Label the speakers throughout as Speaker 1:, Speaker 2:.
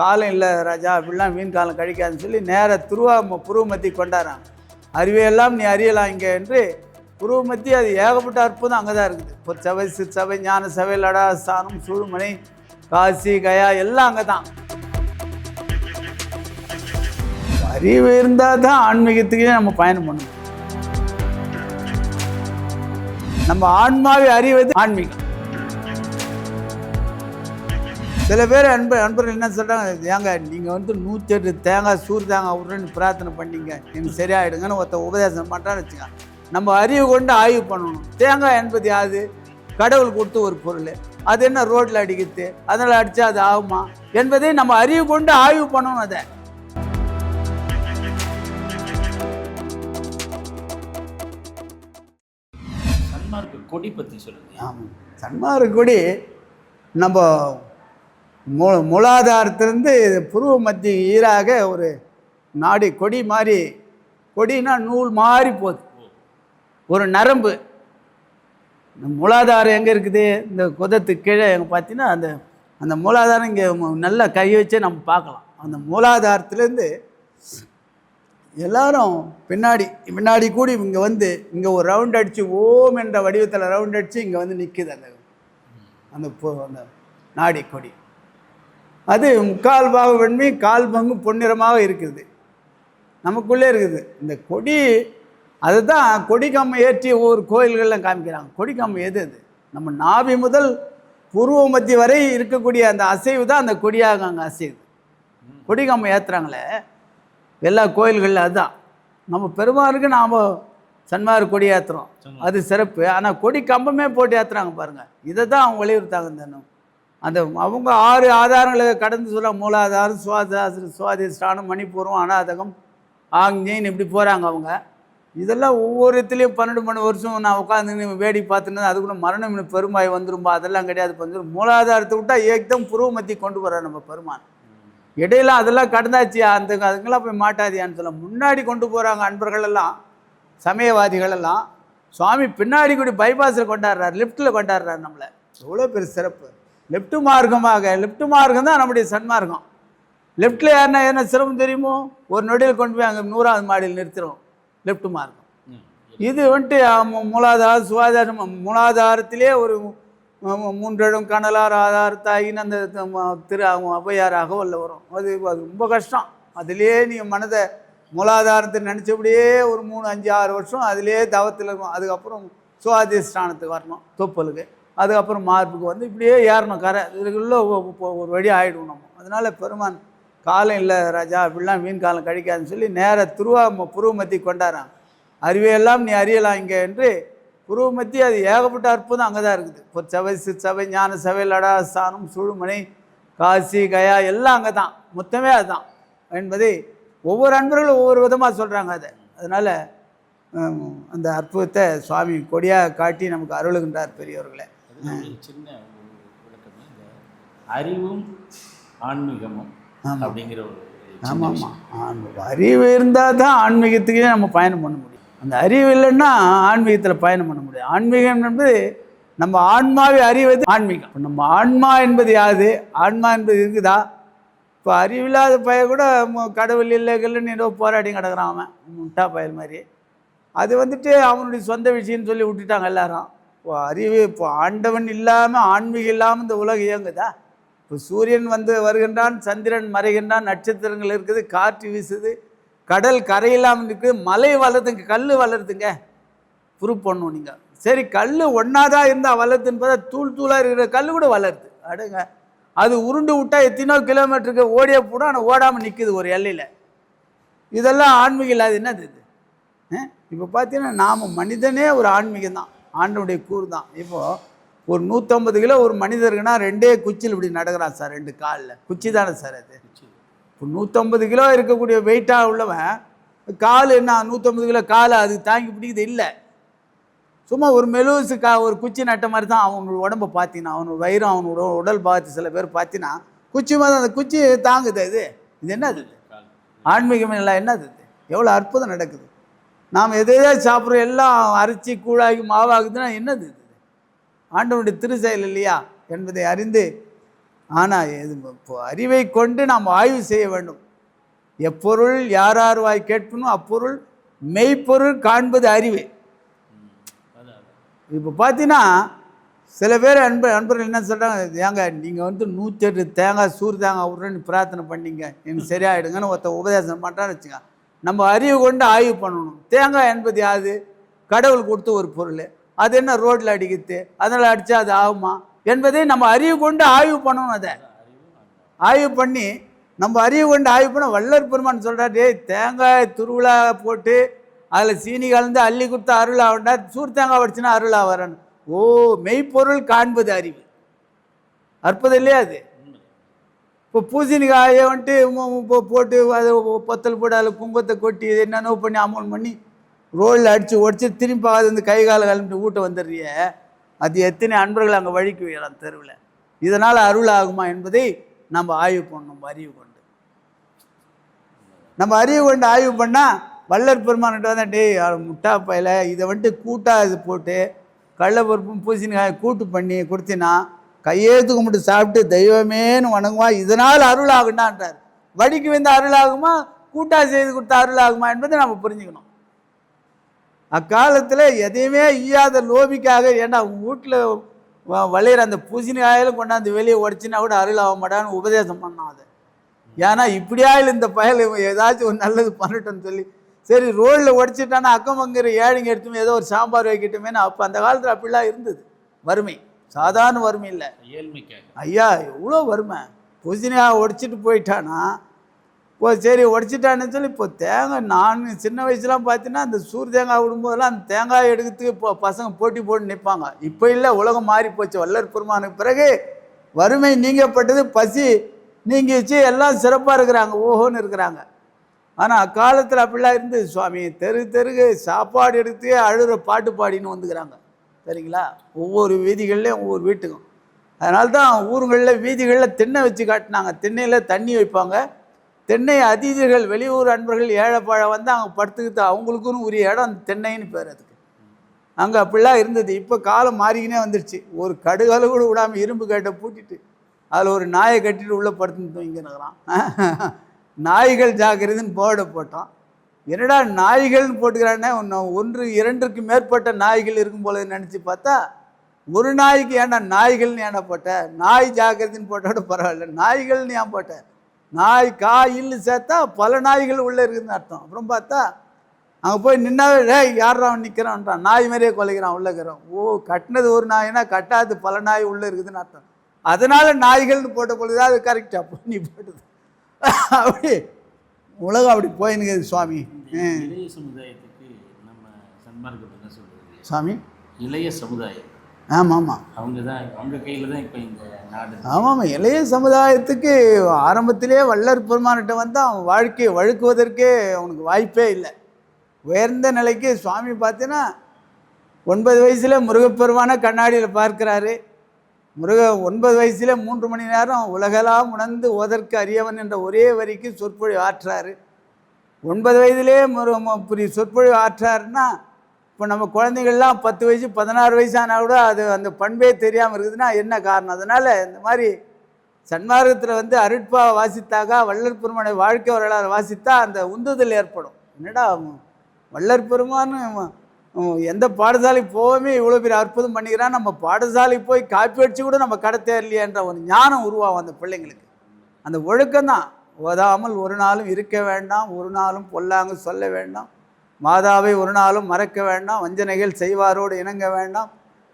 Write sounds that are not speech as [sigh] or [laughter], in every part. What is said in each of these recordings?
Speaker 1: காலம் இல்லை ராஜா அப்படிலாம் மீன் காலம் கழிக்காதுன்னு சொல்லி நேராக துருவா புருவமத்தி கொண்டாடுறான் அறிவையெல்லாம் நீ அறியலாம் இங்கே என்று புருவமத்தி அது ஏகப்பட்ட அற்புதம் அங்கே தான் இருக்குது இப்போ சபை சிற்சபை ஞான சபை லடா ஸ்தானம் சூழ்மனை காசி கயா எல்லாம் அங்கே தான் அறிவு இருந்தால் தான் ஆன்மீகத்துக்கே நம்ம பயணம் பண்ணணும் நம்ம ஆன்மாவை அறிவது ஆன்மீகம் சில பேர் அன்பு அன்பர்கள் என்ன சொல்கிறாங்க ஏங்க நீங்கள் வந்து எட்டு தேங்காய் சூர் தேங்காய் விட்றேன்னு பிரார்த்தனை பண்ணிங்க நீங்கள் சரியாயிடுங்கன்னு ஒருத்த உபதேசம் பண்ணுறான்னு வச்சுக்கோங்க நம்ம அறிவு கொண்டு ஆய்வு பண்ணணும் தேங்காய் என்பது யாது கடவுள் கொடுத்து ஒரு பொருள் அது என்ன ரோட்டில் அடிக்கிறது அதனால் அடித்தா அது ஆகுமா என்பதை நம்ம அறிவு கொண்டு ஆய்வு பண்ணணும் அதை
Speaker 2: சன்மார்க்கு கொடி பற்றி சொல்லுங்க
Speaker 1: ஆமாம் சன்மார்க்கு கொடி நம்ம மூ மூலாதாரத்திலேருந்து புருவ மத்திய ஈராக ஒரு நாடி கொடி மாதிரி கொடினா நூல் மாறி போகுது ஒரு நரம்பு மூலாதாரம் எங்கே இருக்குது இந்த குதத்துக்கு கீழே எங்கே பார்த்தீங்கன்னா அந்த அந்த மூலாதாரம் இங்கே நல்லா கை வச்சே நம்ம பார்க்கலாம் அந்த மூலாதாரத்துலேருந்து எல்லாரும் பின்னாடி பின்னாடி கூடி இங்கே வந்து இங்கே ஒரு ரவுண்ட் அடித்து ஓம் என்ற வடிவத்தில் ரவுண்ட் அடித்து இங்கே வந்து நிற்குது அந்த அந்த அந்த நாடி கொடி அது முக்கால் பாக வெண்மை கால் பங்கு பொன்னிறமாக இருக்குது நமக்குள்ளே இருக்குது இந்த கொடி அதை தான் ஏற்றி ஒவ்வொரு கோயில்கள்லாம் காமிக்கிறாங்க கொடிக்கம்மை எது அது நம்ம நாவி முதல் பூர்வ மத்திய வரை இருக்கக்கூடிய அந்த அசைவு தான் அந்த கொடியாக அங்கே அசைவு கொடிக்கம்மை ஏற்றுறாங்களே எல்லா கோயில்களில் அதுதான் நம்ம பெருமாளுக்கு நாம் சன்மார் கொடி ஏற்றுறோம் அது சிறப்பு ஆனால் கொடி கம்பமே போட்டு ஏற்றுறாங்க பாருங்கள் இதை தான் அவங்க வலியுறுத்தாங்க தினம் அந்த அவங்க ஆறு ஆதாரங்களை கடந்து சொல்ல மூலாதாரம் சுவாதாசிர சுவாதிஷ்டானம் மணிப்பூர்வம் அநாதகம் ஆங்ஞைன்னு இப்படி போகிறாங்க அவங்க இதெல்லாம் ஒவ்வொரு இடத்துலையும் பன்னெண்டு மணி வருஷம் நான் உட்காந்து வேடிக்கை பார்த்துனது அதுக்குள்ள மரணம் பெருமாய் வந்துரும்பா அதெல்லாம் கிடையாது கொஞ்சம் மூலாதாரத்தை விட்டால் ஏக்தம் புருவமத்தி கொண்டு போகிறார் நம்ம பெருமான் இடையில அதெல்லாம் கடந்தாச்சு அந்த அதுங்கெல்லாம் போய் மாட்டாதியான்னு சொல்ல முன்னாடி கொண்டு போகிறாங்க அன்பர்களெல்லாம் சமயவாதிகளெல்லாம் சுவாமி பின்னாடி கூடி பைபாஸில் கொண்டாடுறாரு லிஃப்ட்டில் கொண்டாடுறார் நம்மளை எவ்வளோ பெரிய சிறப்பு லெஃப்ட் மார்க்கமாக லெஃப்ட் மார்க்கம் தான் நம்முடைய சன்மார்க்கம் லெஃப்டில் யாருன்னா என்ன சிரமம் தெரியுமோ ஒரு நொடியில் கொண்டு போய் அங்கே நூறாவது மாடியில் நிறுத்திடுவோம் லெஃப்ட் மார்க்கம் இது வந்துட்டு மூலாதார சுகாதாரம் மூலாதாரத்திலே ஒரு மூன்றடும் கணலார் ஆதாரத்தாகி அந்த திரு ஔவையாராக உள்ள வரும் அது அது ரொம்ப கஷ்டம் அதுலேயே நீங்கள் மனதை மூலாதாரத்தை நினச்சபடியே ஒரு மூணு அஞ்சு ஆறு வருஷம் அதுலேயே தவத்தில் இருக்கும் அதுக்கப்புறம் சுவாதிஷ்டானத்துக்கு வரணும் தொப்பலுக்கு அதுக்கப்புறம் மார்புக்கு வந்து இப்படியே ஏறணும் கரை இதுக்குள்ளே ஒரு வழி ஆகிடும் நம்ம அதனால் பெருமான் காலம் இல்லை ராஜா அப்படிலாம் மீன் காலம் கழிக்காதுன்னு சொல்லி நேராக திருவா புருவமத்தி கொண்டாடுறான் அறிவையெல்லாம் நீ அறியலாம் இங்கே என்று புருவமத்தி அது ஏகப்பட்ட அற்புதம் அங்கே தான் இருக்குது இப்போ சபை சிற்சபை ஞான சபை லடா சாணம் சுழுமனை காசி கயா எல்லாம் அங்கே தான் மொத்தமே அதுதான் என்பதை ஒவ்வொரு அன்பர்களும் ஒவ்வொரு விதமாக சொல்கிறாங்க அதை அதனால் அந்த அற்புதத்தை சுவாமி கொடியாக காட்டி நமக்கு அருளுகின்றார் பெரியவர்களை சின்ன
Speaker 2: விளக்கம் இந்த அறிவும் ஆன்மீகமும்
Speaker 1: அப்படிங்கிற ஒரு ஆமாம் ஆமாம் ஆன்மீகம் அறிவு இருந்தால் தான் ஆன்மீகத்துக்கே நம்ம பயணம் பண்ண முடியும் அந்த அறிவு இல்லைன்னா ஆன்மீகத்தில் பயணம் பண்ண முடியும் ஆன்மீகம் என்பது நம்ம ஆன்மாவை அறிவது ஆன்மீகம் நம்ம ஆன்மா என்பது யாது ஆன்மா என்பது இருக்குதா இப்போ அறிவில்லாத பைய கூட கடவுள் கல்லுன்னு ஏதோ போராடி கிடக்குறான் அவன் முட்டா பயல் மாதிரி அது வந்துட்டு அவனுடைய சொந்த விஷயம்னு சொல்லி விட்டுட்டாங்க எல்லாரும் அறிவு இப்போ ஆண்டவன் இல்லாமல் ஆன்மீகம் இல்லாமல் இந்த உலகம் இயங்குதா இப்போ சூரியன் வந்து வருகின்றான் சந்திரன் மறைகின்றான் நட்சத்திரங்கள் இருக்குது காற்று வீசுது கடல் கரையில்லாமல் இருக்குது மலை வளருதுங்க கல் வளருதுங்க ப்ரூவ் பண்ணும் நீங்கள் சரி கல் ஒன்றாதான் இருந்தால் வளருதுன்னு பார்த்தா தூள் தூளாக இருக்கிற கல் கூட வளருது அடுங்க அது உருண்டு விட்டால் எத்தனோ கிலோமீட்டருக்கு ஓடிய போடும் ஆனால் ஓடாமல் நிற்குது ஒரு எல்லையில் இதெல்லாம் ஆன்மீகம் இல்லாது என்னது இது இப்போ பார்த்தீங்கன்னா நாம் மனிதனே ஒரு ஆன்மீகம் தான் ஆண்டனுடைய கூறு தான் இப்போது ஒரு நூற்றம்பது கிலோ ஒரு மனிதருக்குன்னா ரெண்டே குச்சியில் இப்படி நடக்கிறான் சார் ரெண்டு காலில் குச்சி தானே சார் அது இப்போ நூற்றம்பது கிலோ இருக்கக்கூடிய வெயிட்டாக உள்ளவன் கால் என்ன நூற்றம்பது கிலோ கால் அது தாங்கி பிடிக்குது இல்லை சும்மா ஒரு மெலூஸு கா ஒரு குச்சி நட்ட மாதிரி தான் அவனோட உடம்பை பார்த்தீங்கன்னா அவனோட வயிறு அவனோட உடல் பார்த்து சில பேர் பார்த்தீங்கன்னா குச்சி மாதிரி அந்த குச்சி தாங்குது இது இது அது ஆன்மீகம் இல்லை என்னது எவ்வளோ அற்புதம் நடக்குது நாம் எதையே சாப்பிட்றோம் எல்லாம் அரிசி கூழாகி மாவாகுதுன்னா என்னது இது ஆண்டவனுடைய திருச்செயல் இல்லையா என்பதை அறிந்து ஆனால் இப்போ அறிவை கொண்டு நாம் ஆய்வு செய்ய வேண்டும் எப்பொருள் யார் யார் வாய் கேட்பணும் அப்பொருள் மெய்ப்பொருள் காண்பது அறிவு இப்போ பார்த்தீங்கன்னா சில பேர் அன்பு அன்பர்கள் என்ன சொல்கிறாங்க ஏங்க நீங்கள் வந்து நூற்றி எட்டு தேங்காய் சூறு தேங்காய் விட்றேன்னு பிரார்த்தனை பண்ணிங்க எனக்கு சரியாயிடுங்கன்னு ஒருத்த உபதேசம் பண்ணுறான்னு வச்சுக்கோங்க நம்ம அறிவு கொண்டு ஆய்வு பண்ணணும் தேங்காய் என்பது யாது கடவுள் கொடுத்த ஒரு பொருள் அது என்ன ரோட்டில் அடிக்குது அதனால் அடித்தா அது ஆகுமா என்பதை நம்ம அறிவு கொண்டு ஆய்வு பண்ணணும் அதை ஆய்வு பண்ணி நம்ம அறிவு கொண்டு ஆய்வு பண்ண வல்லர் பெருமான் சொல்கிறார் டேய் தேங்காய் துருவிழா போட்டு அதில் சீனி கலந்து அள்ளி கொடுத்தா அருளா வேண்டா சூர் தேங்காய் வடிச்சுன்னா அருளா வரணும் ஓ மெய்ப்பொருள் காண்பது அறிவு அற்புதம் இல்லையா அது இப்போ பூசணிக்காயை வந்துட்டு போட்டு அதை பொத்தல் போட்டு அதில் குங்குமத்தை கொட்டி என்னென்னோ பண்ணி அமௌண்ட் பண்ணி ரோலில் அடித்து உடச்சி திரும்பி அது வந்து கை காலை கிளம்பிட்டு ஊட்ட வந்துடுறிய அது எத்தனை அன்பர்கள் அங்கே வழிக்கு வைக்கலாம் தெருவில் இதனால் அருள் ஆகுமா என்பதை நம்ம ஆய்வு பண்ணணும் அறிவு கொண்டு நம்ம அறிவு கொண்டு ஆய்வு பண்ணால் வல்லர் பெருமான்கிட்ட வந்து டே முட்டா பையில இதை வந்துட்டு கூட்டாக இது போட்டு கடலப்பருப்பும் பூசணிக்காய் கூட்டு பண்ணி கொடுத்தினா கையெழுத்து கும்பிட்டு சாப்பிட்டு தெய்வமேன்னு வணங்குவா இதனால் அருளாகுண்டான்றார் வடிக்கு வந்து அருளாகுமா கூட்டா செய்து கொடுத்த அருளாகுமா என்பதை நம்ம புரிஞ்சுக்கணும் அக்காலத்தில் எதையுமே ஈயாத லோபிக்காக ஏன்னா உங்கள் வீட்டில் வளையிற அந்த பூசணிக்காயிலும் கொண்டாந்து வெளியே உடச்சின்னா கூட அருளாக மாட்டான்னு உபதேசம் பண்ணோம் அதை ஏன்னா இப்படியாயில் இந்த பயல் ஏதாச்சும் ஒரு நல்லது பண்ணட்டும்னு சொல்லி சரி ரோடில் உடச்சிட்டான்னா அக்கம் பங்கிற ஏழைங்க எடுத்துமே ஏதோ ஒரு சாம்பார் வைக்கட்டுமேனு அப்போ அந்த காலத்தில் அப்படிலாம் இருந்தது வறுமை சாதாரண வறுமை இல்லை ஐயா எவ்வளோ வறுமை புதினியாக உடைச்சிட்டு போயிட்டானா இப்போ சரி உடைச்சிட்டான்னு சொல்லி இப்போ தேங்காய் நான் சின்ன வயசுலாம் பார்த்தீங்கன்னா அந்த சூர் தேங்காய் விடும்போதெல்லாம் அந்த தேங்காய் எடுக்கிறதுக்கு இப்போ பசங்க போட்டி போட்டு நிற்பாங்க இப்போ இல்லை உலகம் மாறி போச்சு வல்லர் பெருமானுக்கு பிறகு வறுமை நீங்கப்பட்டது பசி நீங்கிச்சு எல்லாம் சிறப்பாக இருக்கிறாங்க ஓஹோன்னு இருக்கிறாங்க ஆனால் அக்காலத்தில் அப்படிலாம் இருந்து சுவாமி தெரு தெருகு சாப்பாடு எடுத்து அழுகிற பாட்டு பாடின்னு வந்துக்கிறாங்க சரிங்களா ஒவ்வொரு வீதிகள்லேயும் ஒவ்வொரு வீட்டுக்கும் அதனால தான் ஊருங்களில் வீதிகளில் தென்னை வச்சு காட்டினாங்க தென்னையில் தண்ணி வைப்பாங்க தென்னை அதிதிகள் வெளியூர் அன்பர்கள் ஏழைப்பாழை வந்து அங்கே படுத்துக்கிட்டு அவங்களுக்குன்னு உரிய இடம் தென்னைன்னு பேர் அதுக்கு அங்கே அப்படிலாம் இருந்தது இப்போ காலம் மாறிக்கினே வந்துடுச்சு ஒரு கடுகளை கூட விடாமல் இரும்பு கேட்டை பூட்டிட்டு அதில் ஒரு நாயை கட்டிட்டு உள்ளே படுத்துன்னு தூங்கினுக்கிறான் [laughs] நாய்கள் ஜாக்கிரதுன்னு போர்டை போட்டோம் என்னடா நாய்கள்னு போட்டுக்கிறானே ஒன்று இரண்டுக்கு மேற்பட்ட நாய்கள் இருக்கும் போல நினச்சி பார்த்தா ஒரு நாய்க்கு ஏன்னா நாய்கள்னு ஏன்னா போட்ட நாய் ஜாக்கிரதைன்னு போட்டோட பரவாயில்ல நாய்கள்னு ஏன் போட்ட நாய் காயில்னு சேர்த்தா பல நாய்கள் உள்ளே இருக்குதுன்னு அர்த்தம் அப்புறம் பார்த்தா அங்கே போய் நின்னாவே டே அவன் நிற்கிறான்றான் நாய் மாதிரியே கொலைக்கிறான் உள்ளக்கிறோம் ஓ கட்டினது ஒரு நாய்னா கட்டாது பல நாய் உள்ளே இருக்குதுன்னு அர்த்தம் அதனால் நாய்கள்னு போட்ட பொழுது அது கரெக்டாக பண்ணி போட்டது அப்படி உலகம் அப்படி போயின்னு சுவாமி இளைய சமுதாயத்துக்கு நம்ம சாமி இளைய சமுதாயம் ஆமாம் ஆமாம் அவங்க தான் அவங்க கையில் தான் இப்போ இந்த நாடு ஆமாம் ஆமாம் இளைய சமுதாயத்துக்கு ஆரம்பத்திலே வல்லர் பெருமானிட்ட வந்து அவன் வாழ்க்கையை வழுக்குவதற்கே அவனுக்கு வாய்ப்பே இல்லை உயர்ந்த நிலைக்கு சுவாமி பார்த்தீங்கன்னா ஒன்பது வயசில் முருகப்பெருமான கண்ணாடியில் பார்க்குறாரு முருக ஒன்பது வயசுல மூன்று மணி நேரம் உலகெல்லாம் உணர்ந்து ஓதற்கு அறியவன் என்ற ஒரே வரிக்கு சொற்பொழிவு ஆற்றாரு ஒன்பது வயதிலே முருக புரிய சொற்பொழிவு ஆற்றார்னா இப்போ நம்ம குழந்தைகள்லாம் பத்து வயசு பதினாறு வயசானால் கூட அது அந்த பண்பே தெரியாமல் இருக்குதுன்னா என்ன காரணம் அதனால் இந்த மாதிரி சன்மார்க்கத்தில் வந்து அருட்பா வாசித்தாக்கா வள்ளல் பெருமானை வாழ்க்கை வரலாறு வாசித்தா அந்த உந்துதல் ஏற்படும் என்னடா வள்ளற்பெருமான்னு எந்த பாடசாலை போகவே இவ்வளோ பெரிய அற்புதம் பண்ணிக்கிறான் நம்ம பாடசாலை போய் காப்பி அடிச்சு கூட நம்ம கடை தேரலையேன்ற ஒரு ஞானம் உருவாகும் அந்த பிள்ளைங்களுக்கு அந்த ஒழுக்கம் தான் ஓதாமல் ஒரு நாளும் இருக்க வேண்டாம் ஒரு நாளும் பொல்லாங்க சொல்ல வேண்டாம் மாதாவை ஒரு நாளும் மறக்க வேண்டாம் வஞ்சனைகள் செய்வாரோடு இணங்க வேண்டாம்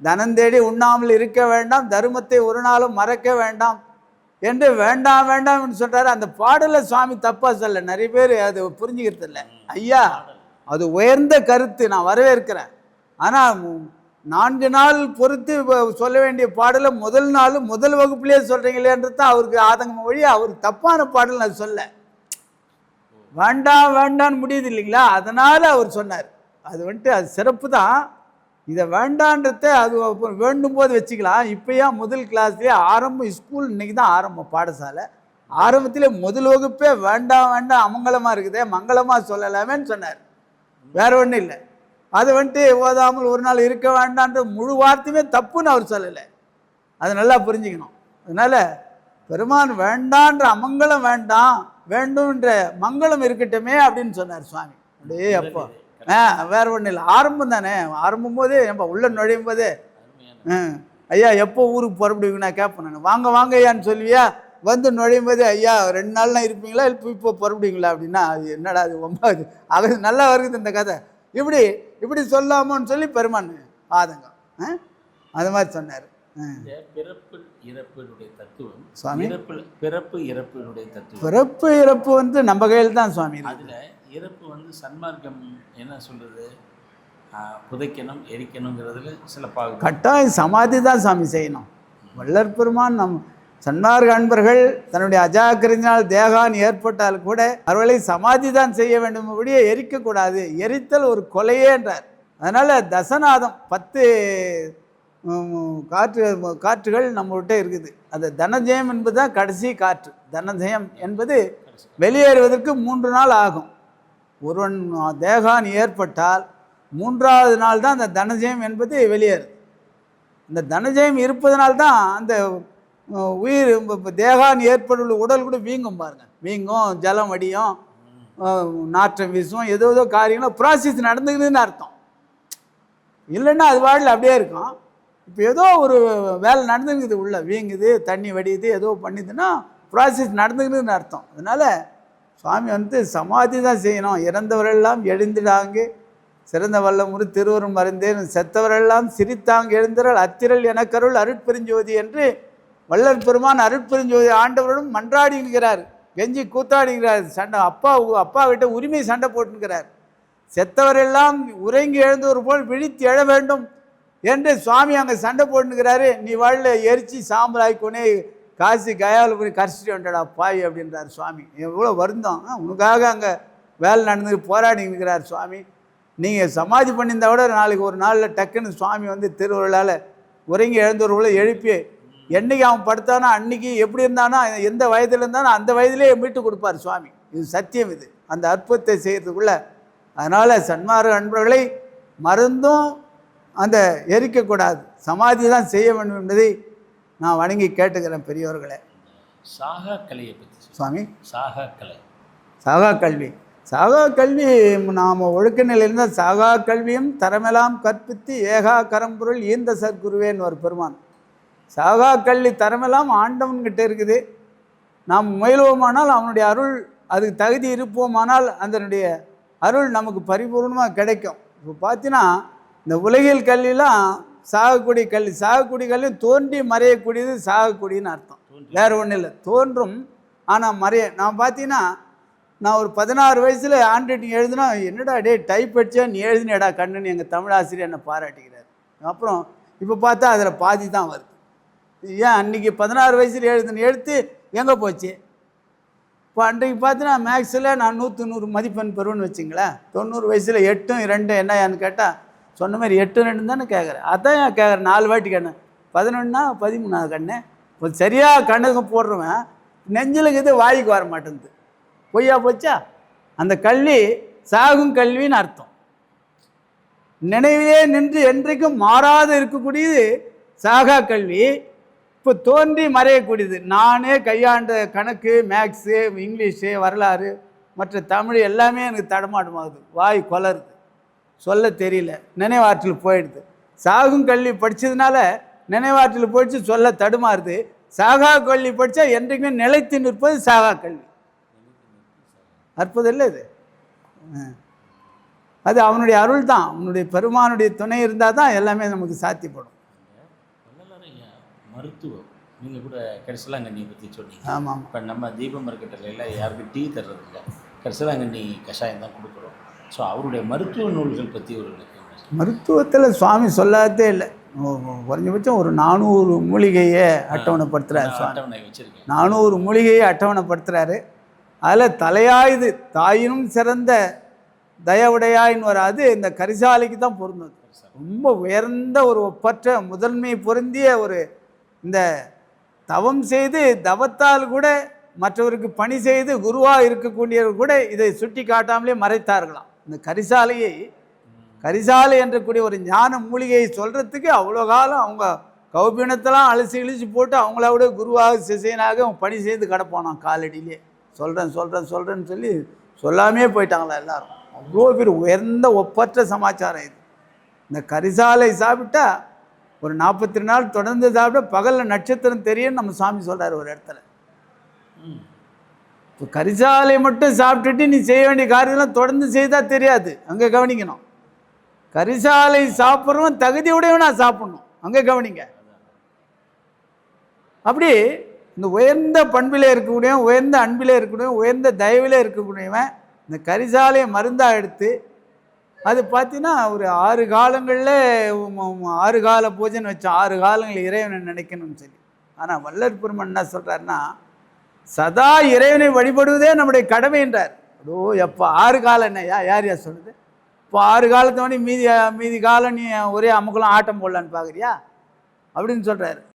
Speaker 1: தனந்தேடி உண்ணாமல் இருக்க வேண்டாம் தர்மத்தை ஒரு நாளும் மறக்க வேண்டாம் என்று வேண்டாம் வேண்டாம்னு சொல்கிறாரு அந்த பாடலை சுவாமி தப்பாக சொல்ல நிறைய பேர் அது புரிஞ்சுக்கிறது இல்லை ஐயா அது உயர்ந்த கருத்து நான் வரவேற்கிறேன் ஆனால் நான்கு நாள் பொறுத்து சொல்ல வேண்டிய பாடலை முதல் நாள் முதல் வகுப்புலேயே சொல்கிறீங்களேன்றது தான் அவருக்கு ஆதங்கம் வழி அவர் தப்பான பாடல் நான் சொல்ல வேண்டாம் வேண்டான்னு முடியுது இல்லைங்களா அதனால் அவர் சொன்னார் அது வந்துட்டு அது சிறப்பு தான் இதை வேண்டான்றத அது அப்புறம் வேண்டும் போது வச்சுக்கலாம் இப்போயா முதல் கிளாஸ்லேயே ஆரம்பம் ஸ்கூல் இன்றைக்கி தான் ஆரம்பம் பாடசாலை ஆரம்பத்தில் முதல் வகுப்பே வேண்டாம் வேண்டாம் அமங்கலமாக இருக்குதே மங்களமாக சொல்லலாமேன்னு சொன்னார் வேற ஒன்றும் இல்லை அது வந்துட்டு ஓதாமல் ஒரு நாள் இருக்க வேண்டான்ற முழு வார்த்தையுமே தப்புன்னு அவர் சொல்லலை அதை நல்லா புரிஞ்சுக்கணும் அதனால் பெருமான் வேண்டான்ற அமங்கலம் வேண்டாம் வேண்டும்ன்ற மங்களம் இருக்கட்டுமே அப்படின்னு சொன்னார் சுவாமி அப்படியே அப்போ ஆ வேற ஒன்றும் இல்லை ஆரம்பம் தானே ஆரம்பம் போது நம்ம உள்ளே நுழையும் போது ஐயா எப்போ ஊருக்கு புறப்படுவீங்க கேட்பேன் நான் வாங்க வாங்க ஐயான்னு சொல்லுவியா வந்து நுழையும் போது ஐயா ரெண்டு நாள்லாம் இருப்பீங்களா இல்லை இப்போ புறப்படுவீங்களா அப்படின்னா அது என்னடா அது ஒன்பது அது நல்லா வருது இந்த கதை இப்படி இப்படி சொல்லாமோன்னு சொல்லி பெருமான் ஆதங்கம் அது மாதிரி சொன்னார்
Speaker 2: பிறப்பு இறப்பினுடைய தத்துவம் சுவாமி பிறப்பு இறப்பினுடைய
Speaker 1: தத்துவம் பிறப்பு இறப்பு வந்து நம்ம கையில் தான் சுவாமி
Speaker 2: அதில் இறப்பு வந்து சன்மார்க்கம் என்ன சொல்கிறது
Speaker 1: புதைக்கணும் எரிக்கணுங்கிறதுல சில கட்டாயம் சமாதி தான் சாமி செய்யணும் வள்ளற்பெருமான் நம் சன்மார்க்க அன்பர்கள் தன்னுடைய அஜாக்கிரதினால் தேகான் ஏற்பட்டால் கூட அவர்களை சமாதி தான் செய்ய வேண்டும் அப்படியே எரிக்கக்கூடாது எரித்தல் ஒரு கொலையே என்றார் அதனால் தசநாதம் பத்து காற்று காற்றுகள் நம்மகிட்ட இருக்குது அந்த தனஜெயம் என்பது தான் கடைசி காற்று தனஜெயம் என்பது வெளியேறுவதற்கு மூன்று நாள் ஆகும் ஒருவன் தேகான் ஏற்பட்டால் மூன்றாவது நாள் தான் அந்த தனஜெயம் என்பது வெளியேறுது இந்த தனஜெயம் இருப்பதனால்தான் அந்த உயிர் இப்போ தேகான் ஏற்படுள்ள உடல் கூட வீங்கும் பாருங்க வீங்கும் ஜலம் அடியும் நாற்றம் வீசும் ஏதோ ஏதோ காரியங்களும் ப்ராசஸ் நடந்துக்குதுன்னு அர்த்தம் இல்லைன்னா அது வாழ்ல அப்படியே இருக்கும் இப்போ ஏதோ ஒரு வேலை நடந்துக்குது உள்ளே வீங்குது தண்ணி வடியுது ஏதோ பண்ணிதுன்னா ப்ராசஸ் நடந்துக்குதுன்னு அர்த்தம் அதனால சுவாமி வந்து சமாதி தான் செய்யணும் இறந்தவரெல்லாம் எழுந்திடாங்க சிறந்த வல்லமுறு திருவரும் மருந்தேன் செத்தவரெல்லாம் சிரித்தாங்க எழுந்திரள் அத்திரல் எனக்கருள் அருட்பெருஞ்சோதி என்று வல்லர் பெருமான் அருட்பெருஞ்சோதி ஆண்டவரிடம் மன்றாடிங்கிறார் கெஞ்சி கூத்தாடுகிறார் சண்டை அப்பா அப்பா கிட்ட உரிமை சண்டை போட்டுங்கிறார் செத்தவரெல்லாம் உறங்கி எழுந்தவர் போல் விழித்து எழ வேண்டும் என்று சுவாமி அங்கே சண்டை போட்டுக்கிறாரு நீ வாழ்ல எரிச்சி சாம்பலாய் கொனே காசி கயாவில் போய் கரைச்சிட்டு வந்துடா பாய் அப்படின்றார் சுவாமி எவ்வளோ வருந்தோம் உனக்காக அங்கே வேலை நடந்து போராடிங்கிறார் சுவாமி நீங்கள் சமாதி பண்ணியிருந்தா விட நாளைக்கு ஒரு நாளில் டக்குன்னு சுவாமி வந்து திருவிழாவில் உறங்கி எழுந்தவர்களை எழுப்பி என்னைக்கு அவன் படுத்தானோ அன்னைக்கு எப்படி இருந்தானோ எந்த வயதில் இருந்தானோ அந்த வயதிலே மீட்டு கொடுப்பார் சுவாமி இது சத்தியம் இது அந்த அற்புதத்தை செய்கிறதுக்குள்ள அதனால் சன்மார்க்க அன்பர்களை மருந்தும் அந்த எரிக்கக்கூடாது சமாதி தான் செய்ய வேண்டும் என்பதை நான் வணங்கி கேட்டுக்கிறேன் பெரியவர்களை சாகா கலையை பற்றி சுவாமி சாகா கலை சாகா கல்வி சாகா கல்வி நாம் ஒழுக்க நிலையிலிருந்தால் சாகா கல்வியும் தரமெல்லாம் கற்பித்து ஏகா கரம்பொருள் ஈந்த சர்க்குருவேன் ஒரு பெருமான் சாகா கல்வி தரமெல்லாம் ஆண்டவன்கிட்ட இருக்குது நாம் முயல்வோமானால் அவனுடைய அருள் அதுக்கு தகுதி இருப்போமானால் அதனுடைய அருள் நமக்கு பரிபூர்ணமாக கிடைக்கும் இப்போ பார்த்தீங்கன்னா இந்த உலகில் கல்விலாம் சாகக்கூடிய கல்வி சாகக்கூடிய கல்வி தோன்றி மறையக்கூடியது சாகக்கூடியன்னு அர்த்தம் வேறு ஒன்றும் இல்லை தோன்றும் ஆனால் மறைய நான் பார்த்தீங்கன்னா நான் ஒரு பதினாறு வயசில் ஆண்ட்ரைட்டிங் எழுதுனா என்னடா டே டைப் அடிச்சா நீ எழுதினேடா கண்ணுன்னு எங்கள் தமிழ் ஆசிரியர் என்னை பாராட்டிக்கிறார் அப்புறம் இப்போ பார்த்தா அதில் பாதி தான் வருது ஏன் அன்றைக்கி பதினாறு வயசில் எழுதின எழுத்து எங்கே போச்சு இப்போ அன்றைக்கு பார்த்தீங்கன்னா மேக்ஸில் நான் நூற்று நூறு மதிப்பெண் பெறுவேன்னு வச்சுங்களேன் தொண்ணூறு வயசில் எட்டும் ரெண்டு என்னன்னு கேட்டால் சொன்ன மாதிரி எட்டு ரெண்டு தானே கேட்குறேன் அதான் ஏன் கேட்குறேன் நாலு வாட்டி கண்ணு பதினொன்னா பதிமூணாவது கண்ணு இப்போ சரியாக கண்ணுக்கு போடுறவன் நெஞ்சலுக்கு இது வாய்க்கு வர மாட்டேங்குது பொய்யா போச்சா அந்த கல்வி சாகும் கல்வின்னு அர்த்தம் நினைவிலே நின்று என்றைக்கும் மாறாது இருக்கக்கூடியது சாகா கல்வி இப்போ தோன்றி மறையக்கூடியது நானே கையாண்ட கணக்கு மேக்ஸு இங்கிலீஷு வரலாறு மற்ற தமிழ் எல்லாமே எனக்கு தடமாட்டமாகுது வாய் கொலருது சொல்ல தெரியல நினைவாற்றில் போயிடுது சாகும் கல்வி படித்ததுனால நினைவாற்றில் போயிடுச்சு சொல்ல தடுமாறுது சாகா கல்வி படித்தா என்றைக்குமே நிலைத்து நிற்பது சாகா கல்வி அற்புதம் இல்லை இது அது அவனுடைய அருள் தான் அவனுடைய பெருமானுடைய துணை இருந்தால் தான் எல்லாமே நமக்கு சாத்தியப்படும்
Speaker 2: மருத்துவம் நீங்கள் கூட கரிசலாங்கண்ணி பற்றி சொன்னீங்க ஆமாம் இப்போ நம்ம தீப எல்லாம் யாருக்கும் டீ தர்றதில்ல கண்ணி கஷாயம் தான் கொடுக்குறோம் ஸோ அவருடைய மருத்துவ நூல்கள் பற்றி ஒரு மருத்துவத்தில் சுவாமி சொல்லாதே இல்லை குறைஞ்சபட்சம் ஒரு நானூறு
Speaker 1: மூலிகையை அட்டவணைப்படுத்துகிறார் அட்டவணை வச்சிருக்கேன் நானூறு மூலிகையை அட்டவணைப்படுத்துகிறாரு அதில் தலையாயுது தாயினும் சிறந்த தயவுடையாயின் வராது இந்த கரிசாலைக்கு தான் பொருந்தது ரொம்ப உயர்ந்த ஒரு ஒப்பற்ற முதன்மை பொருந்திய ஒரு இந்த தவம் செய்து தவத்தால் கூட மற்றவருக்கு பணி செய்து குருவாக இருக்கக்கூடியவர் கூட இதை சுட்டி காட்டாமலே மறைத்தார்களாம் இந்த கரிசாலையை கரிசாலை என்றக்கூடிய ஒரு ஞான மூலிகையை சொல்கிறதுக்கு அவ்வளோ காலம் அவங்க கௌபீனத்தெல்லாம் அழிச்சு இழிச்சு போட்டு அவங்களோட குருவாக சிசையனாக பணி செய்து கிடப்போனான் காலடியிலே சொல்கிறேன் சொல்கிறேன் சொல்கிறேன்னு சொல்லி சொல்லாமே போயிட்டாங்களா எல்லாரும் அவ்வளோ பேர் உயர்ந்த ஒப்பற்ற சமாச்சாரம் இது இந்த கரிசாலை சாப்பிட்டா ஒரு நாற்பத்தி ரெண்டு நாள் தொடர்ந்து சாப்பிட பகலில் நட்சத்திரம் தெரியும் நம்ம சாமி சொல்கிறார் ஒரு இடத்துல இப்போ கரிசாலை மட்டும் சாப்பிட்டுட்டு நீ செய்ய வேண்டிய காரியெல்லாம் தொடர்ந்து செய்தால் தெரியாது அங்கே கவனிக்கணும் கரிசாலை சாப்பிட்றவன் தகுதி உடையவனாக சாப்பிட்ணும் அங்கே கவனிங்க அப்படி இந்த உயர்ந்த பண்பில் இருக்கக்கூடிய உயர்ந்த அன்பில் இருக்கக்கூடிய உயர்ந்த தயவில் இருக்கக்கூடியவன் இந்த கரிசாலையை மருந்தாக எடுத்து அது பார்த்தீங்கன்னா ஒரு ஆறு காலங்களில் ஆறு கால பூஜைன்னு வச்சோம் ஆறு காலங்களில் இறைவனை நினைக்கணும்னு சொல்லி ஆனால் வல்லற் பெருமன் என்ன சொல்கிறாருன்னா சதா இறைவனை வழிபடுவதே நம்முடைய கடமை என்றார் ஓ எப்போ ஆறு காலம் என்ன யா யார் யார் சொல்லுது இப்போ ஆறு காலத்தோடய மீதி மீதி காலம் நீ ஒரே அமுக்கெல்லாம் ஆட்டம் போடலான்னு பார்க்குறியா அப்படின்னு சொல்கிறாரு